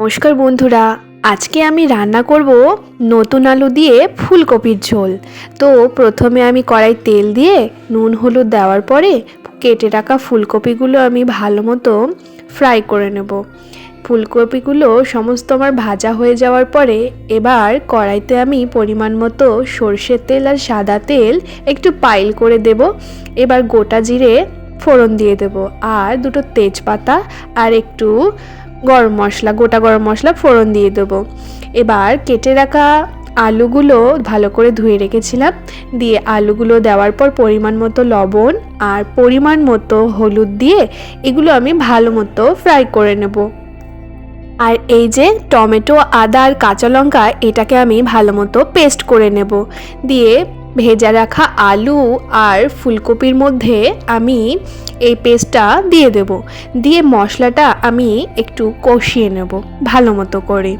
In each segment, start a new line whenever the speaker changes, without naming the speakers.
নমস্কার বন্ধুরা, আজকে আমি রান্না করব নতুন আলু দিয়ে ফুলকপির ঝোল। তো প্রথমে আমি কড়াই তেল দিয়ে নুন হলুদ দেওয়ার পরে কেটে রাখা ফুলকপিগুলো আমি ভালো মতো ফ্রাই করে নেব। ফুলকপিগুলো সমস্ত আমার ভাজা হয়ে যাওয়ার পরে এবার কড়াইতে আমি পরিমাণ মতো সর্ষের তেল আর সাদা তেল একটু পাইল করে দেব। এবার গোটা জিরে ফোড়ন দিয়ে দেব। আর দুটো তেজপাতা আর একটু গরম মশলা, গোটা গরম মশলা ফোড়ন দিয়ে দেবো। এবার কেটে রাখা আলুগুলো ভালো করে ধুয়ে রেখেছিলাম। দিয়ে আলুগুলো দেওয়ার পর পরিমাণ মতো লবণ আর পরিমাণ মতো হলুদ দিয়ে এগুলো আমি ভালো মতো ফ্রাই করে নেব। আর এই যে টমেটো, আদা আর কাঁচা লঙ্কা, এটাকে আমি ভালো মতো পেস্ট করে নেব। দিয়ে ভেজা রাখা আলু আর ফুলকপির মধ্যে আমি এই পেস্টটা দিয়ে দেব। দিয়ে মশলাটা আমি একটু কষিয়ে নেব ভালো মতো করে।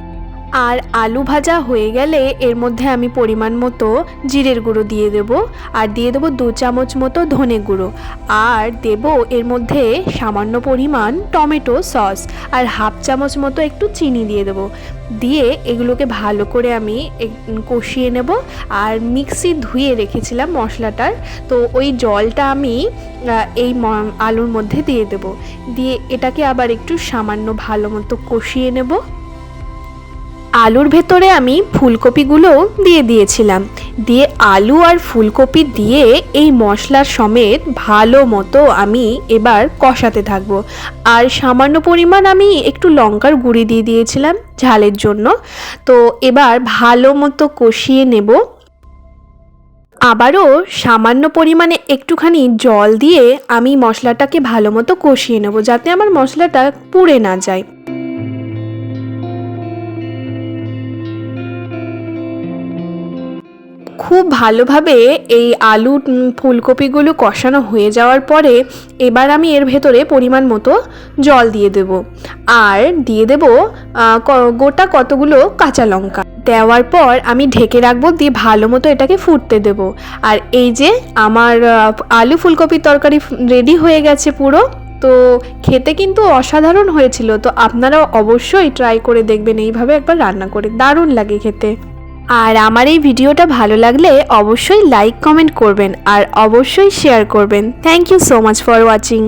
আর আলু ভাজা হয়ে গেলে এর মধ্যে আমি পরিমাণ মতো জিরের গুঁড়ো দিয়ে দেব। আর দিয়ে দেবো দু চামচ মতো ধনে গুঁড়ো। আর দেব এর মধ্যে সামান্য পরিমাণ টমেটো সস। আর হাফ চামচ মতো একটু চিনি দিয়ে দেবো। দিয়ে এগুলোকে ভালো করে আমি কষিয়ে নেব। আর মিক্সি ধুয়ে রেখেছিলাম মশলাটার। তো ওই জলটা আমি এই আলুর মধ্যে দিয়ে দেব। দিয়ে এটাকে আবার একটু সামান্য ভালো মতো কষিয়ে নেব। আলুর ভেতরে আমি ফুলকপিগুলো দিয়ে দিয়েছিলাম। দিয়ে আলু আর ফুলকপি দিয়ে এই মশলার সমেত ভালো মতো আমি এবার কষাতে থাকব। আর সামান্য পরিমাণ আমি একটু লঙ্কার গুঁড়ি দিয়ে দিয়েছিলাম ঝালের জন্য। তো এবার ভালো মতো কষিয়ে নেব। আবারও সামান্য পরিমাণে একটুখানি জল দিয়ে আমি মশলাটাকে ভালো মতো কষিয়ে নেব, যাতে আমার মশলাটা পুড়ে না যায়। খুব ভালোভাবে এই আলু ফুলকপিগুলো কষানো হয়ে যাওয়ার পরে এবার আমি এর ভেতরে পরিমাণ মতো জল দিয়ে দেব। আর দিয়ে দেব গোটা কতগুলো কাঁচা লঙ্কা। দেওয়ার পর আমি ঢেকে রাখব, দিয়ে ভালো মতো এটাকে ফুটতে দেব। আর এই যে আমার আলু ফুলকপির তরকারি রেডি হয়ে গেছে পুরো। তো খেতে কিন্তু অসাধারণ হয়েছিল। তো আপনারা অবশ্যই ট্রাই করে দেখবেন, এইভাবে একবার রান্না করে। দারুণ লাগে খেতে। আর আমার এই ভিডিওটা ভালো লাগলে অবশ্যই লাইক কমেন্ট করবেন আর অবশ্যই শেয়ার করবেন। Thank you so much for watching